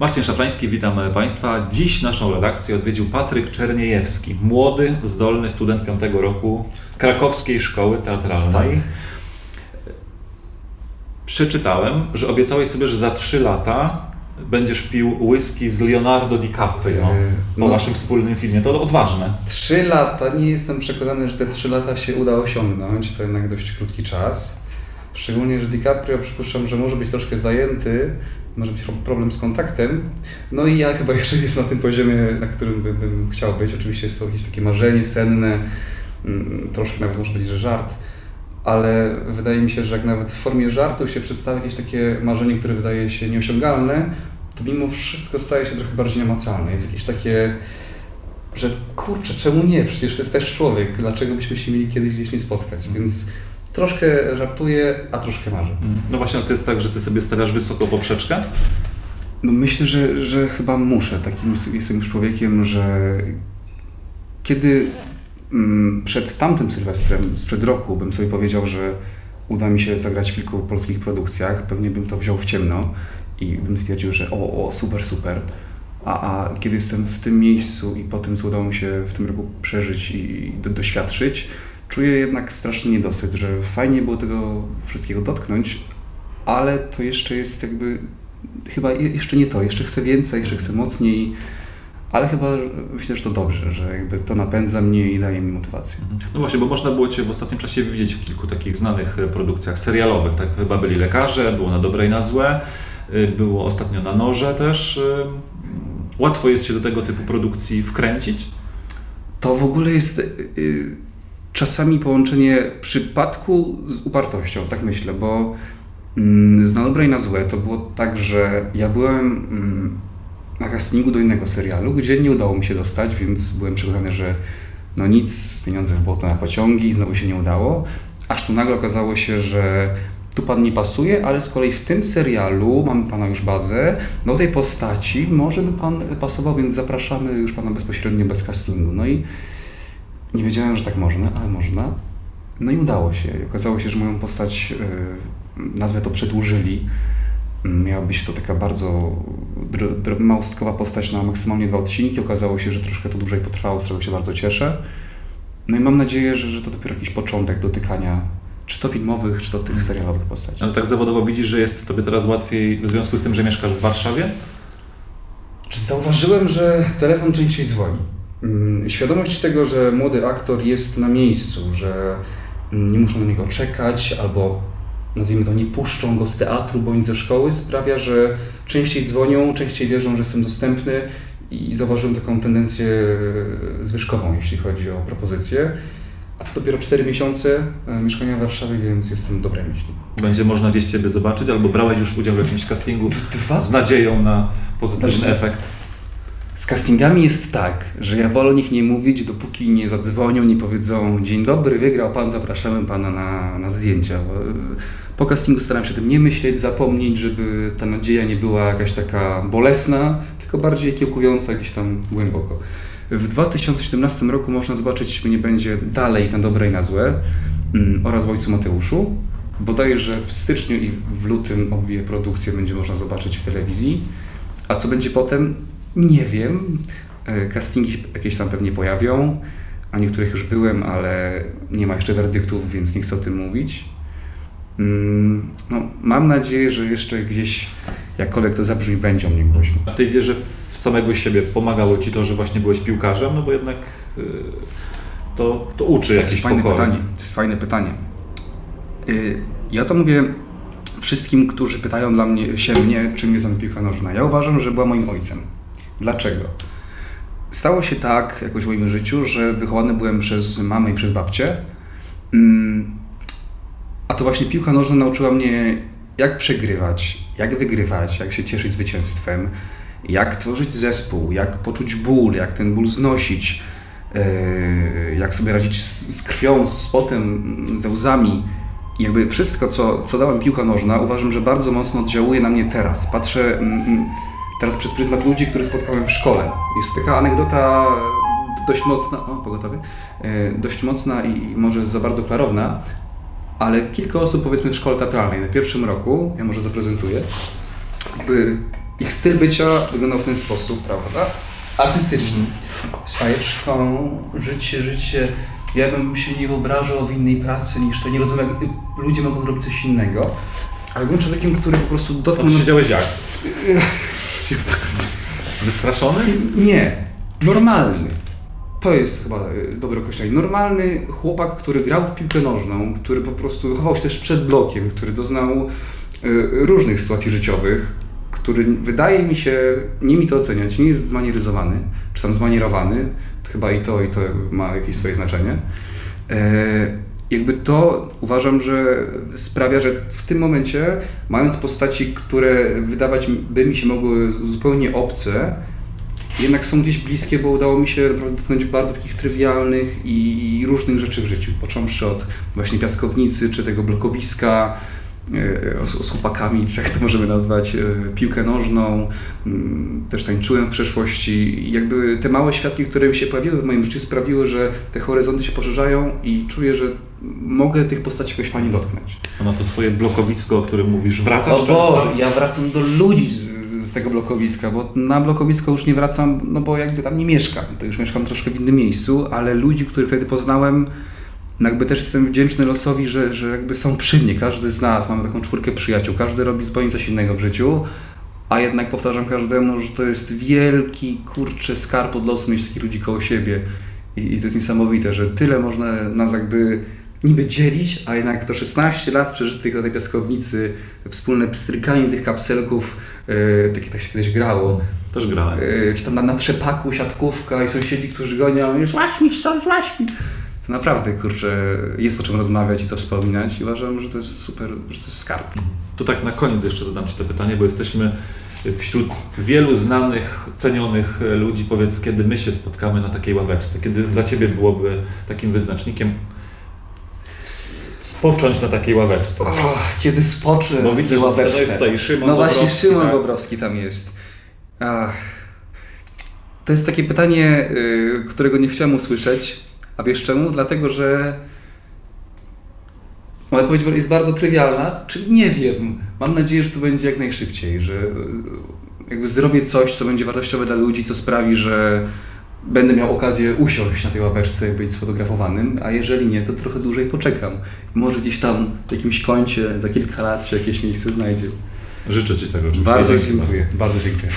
Marcin Szafrański, witam Państwa. Dziś naszą redakcję odwiedził Patryk Czerniejewski, młody, zdolny student piątego roku krakowskiej szkoły teatralnej. Tak. Przeczytałem, że obiecałeś sobie, że za trzy lata będziesz pił whisky z Leonardo DiCaprio po no, naszym wspólnym filmie. To odważne. Trzy lata, nie jestem przekonany, że te trzy lata się uda osiągnąć. To jednak dość krótki czas. Szczególnie, że DiCaprio przypuszczam, że może być troszkę zajęty, może być problem z kontaktem. No i ja chyba jeszcze nie jestem na tym poziomie, na którym bym, bym chciał być. Oczywiście jest to jakieś takie marzenie senne, mm, troszkę nawet może być, że żart, ale wydaje mi się, że jak nawet w formie żartu się przedstawia jakieś takie marzenie, które wydaje się nieosiągalne, to mimo wszystko staje się trochę bardziej namacalne. Jest jakieś takie, że kurczę, czemu nie? Przecież to jest też człowiek, dlaczego byśmy się mieli kiedyś gdzieś nie spotkać? Więc troszkę żartuję, a troszkę marzę. No właśnie, to jest tak, że ty sobie stawiasz wysoko poprzeczkę? No myślę, że, że chyba muszę. Takim jestem już człowiekiem, że kiedy mm, przed tamtym Sylwestrem, sprzed roku, bym sobie powiedział, że uda mi się zagrać w kilku polskich produkcjach, pewnie bym to wziął w ciemno i bym stwierdził, że o, o super, super. A, a kiedy jestem w tym miejscu i po tym, co udało mi się w tym roku przeżyć i do, doświadczyć, czuję jednak straszny niedosyt, że fajnie było tego wszystkiego dotknąć, ale to jeszcze jest jakby, chyba jeszcze nie to, jeszcze chcę więcej, jeszcze chcę mocniej, ale chyba myślę, że to dobrze, że jakby to napędza mnie i daje mi motywację. No właśnie, bo można było Cię w ostatnim czasie widzieć w kilku takich znanych e, produkcjach serialowych, tak? Chyba byli lekarze, było na dobre i na złe, e, było ostatnio na noże też. E, łatwo jest się do tego typu produkcji wkręcić? To w ogóle jest czasami połączenie przypadku z upartością, tak myślę, bo mm, z na dobre i na złe to było tak, że ja byłem mm, na castingu do innego serialu, gdzie nie udało mi się dostać, więc byłem przekonany, że no nic, pieniądze w błoto na pociągi, znowu się nie udało, aż tu nagle okazało się, że tu pan nie pasuje, ale z kolei w tym serialu mamy pana już bazę, do tej postaci może by pan pasował, więc zapraszamy już pana bezpośrednio bez castingu. No i nie wiedziałem, że tak można, ale można. No i udało się. Okazało się, że moją postać, e, nazwę to przedłużyli. Miała być to taka bardzo małostkowa postać na maksymalnie dwa odcinki. Okazało się, że troszkę to dłużej potrwało, z czego się bardzo cieszę. No i mam nadzieję, że, że to dopiero jakiś początek dotykania czy to filmowych, czy to tych serialowych postaci. Ale tak zawodowo widzisz, że jest tobie teraz łatwiej w związku z tym, że mieszkasz w Warszawie? Czy zauważyłem, że telefon częściej dzwoni? Mm, świadomość tego, że młody aktor jest na miejscu, że mm, nie muszą na niego czekać albo nazwijmy to nie puszczą go z teatru bądź ze szkoły sprawia, że częściej dzwonią, częściej wierzą, że jestem dostępny i zauważyłem taką tendencję e, zwyżkową, jeśli chodzi o propozycje. A to dopiero 4 miesiące e, mieszkania w Warszawie, więc jestem dobrej myśli. Będzie można gdzieś Ciebie zobaczyć, albo brałeś już udział w jakimś castingu z nadzieją na pozytywny znaczy, efekt? Z castingami jest tak, że ja wolę o nich nie mówić, dopóki nie zadzwonią, nie powiedzą dzień dobry, wygrał pan, zapraszamy pana na, na zdjęcia. Y, po castingu staram się o tym nie myśleć, zapomnieć, żeby ta nadzieja nie była jakaś taka bolesna, tylko bardziej kiełkująca gdzieś tam głęboko. W 2017 roku można zobaczyć mnie będzie dalej na dobre i na złe mm, oraz w Ojcu Mateuszu. Bodajże w styczniu i w lutym obie produkcje będzie można zobaczyć w telewizji. A co będzie potem? Nie wiem. E, castingi jakieś tam pewnie pojawią, a niektórych już byłem, ale nie ma jeszcze werdyktów, więc nie chcę o tym mówić. Mm, no, mam nadzieję, że jeszcze gdzieś, jakkolwiek to zabrzmi, będzie o mnie głośno. A w tej wierze w samego siebie pomagało Ci to, że właśnie byłeś piłkarzem? No bo jednak y, to, to uczy jakieś To jest fajne pytanie. To jest fajne pytanie. Y, ja to mówię wszystkim, którzy pytają dla mnie, się mnie, czym jest piłka nożna. Ja uważam, że była moim ojcem. Dlaczego? Stało się tak jakoś w moim życiu, że wychowany byłem przez mamę i przez babcię. Mm, a to właśnie piłka nożna nauczyła mnie, jak przegrywać, jak wygrywać, jak się cieszyć zwycięstwem, jak tworzyć zespół, jak poczuć ból, jak ten ból znosić, e, jak sobie radzić z krwią, z potem, ze łzami. Jakby wszystko, co, co piłka nożna, uważam, że bardzo mocno oddziałuje na mnie teraz. Patrzę mm, mm, teraz przez pryzmat ludzi, których spotkałem w szkole. Jest taka anegdota dość mocna, o pogotowie, e, dość mocna i może za bardzo klarowna, ale kilka osób powiedzmy w szkole teatralnej na pierwszym roku, ja może zaprezentuję, ich styl bycia wyglądał w ten sposób, prawda? Artystyczny. Swajeczką, życie, życie. Ja bym się nie wyobrażał w innej pracy niż to. Nie rozumiem, jak ludzie mogą robić coś innego. Ale byłem człowiekiem, który po prostu dotknął... Tam siedziałeś jak? Wystraszony? Nie, normalny. To jest chyba y, dobre określenie. Normalny chłopak, który grał w piłkę nożną, który po prostu chował się też przed blokiem, który doznał y, różnych sytuacji życiowych, który wydaje mi się, nie mi to oceniać, nie jest zmanieryzowany, czy tam zmanierowany, chyba i to, i to ma jakieś swoje znaczenie. Jakby to uważam, że sprawia, że w tym momencie, mając postaci, które wydawać by mi się mogły zupełnie obce, jednak są gdzieś bliskie, bo udało mi się naprawdę dotknąć bardzo takich trywialnych i różnych rzeczy w życiu. Począwszy od właśnie piaskownicy, czy tego blokowiska, z, z chłopakami, czy jak to możemy nazwać, e, piłkę nożną, też tańczyłem w przeszłości. Jakby te małe świadki, które się pojawiły w moim życiu sprawiły, że te horyzonty się poszerzają i czuję, że mogę tych postaci jakoś fajnie dotknąć. To na to swoje blokowisko, o którym mówisz, wracasz O często? Boże, ja wracam do ludzi z, z tego blokowiska, bo na blokowisko już nie wracam, no bo jakby tam nie mieszkam, to już mieszkam troszkę w innym miejscu, ale ludzi, których wtedy poznałem, no jakby też jestem wdzięczny losowi, że, że jakby są przy mnie, każdy z nas, mamy taką czwórkę przyjaciół, każdy robi zupełnie coś innego w życiu, a jednak powtarzam każdemu, że to jest wielki, kurczę, skarb od losu mieć takich ludzi koło siebie i, i to jest niesamowite, że tyle można nas jakby niby dzielić, a jednak to 16 lat przeżytych na tej piaskownicy, wspólne pstrykanie tych kapselków, yy, takie tak się kiedyś grało, Też grałem. yy, czy tam na, na trzepaku siatkówka i sąsiedzi, którzy gonią, już złaś mi stąd, złaś mi. To naprawdę, kurczę, jest o czym rozmawiać i co wspominać i uważam, że to jest super, że to jest skarb. To tak na koniec jeszcze zadam Ci to pytanie, bo jesteśmy wśród wielu znanych, cenionych ludzi. Powiedz, kiedy my się spotkamy na takiej ławeczce? Kiedy dla Ciebie byłoby takim wyznacznikiem spocząć na takiej ławeczce? O, kiedy spocznę Bo widzę, że jest tutaj Szymon No właśnie, Bobrowski, Szymon tak? Bobrowski tam jest. Ach. To jest takie pytanie, y, którego nie chciałem usłyszeć. A wiesz czemu? Dlatego, że moja odpowiedź jest bardzo trywialna, czyli nie wiem. Mam nadzieję, że to będzie jak najszybciej, że y, jakby zrobię coś, co będzie wartościowe dla ludzi, co sprawi, że będę miał okazję usiąść na tej ławeczce i być sfotografowanym, a jeżeli nie, to trochę dłużej poczekam. Może gdzieś tam w jakimś kącie za kilka lat się jakieś miejsce znajdzie. Życzę Ci tego. Bardzo dziękuję. Bardzo dziękuję.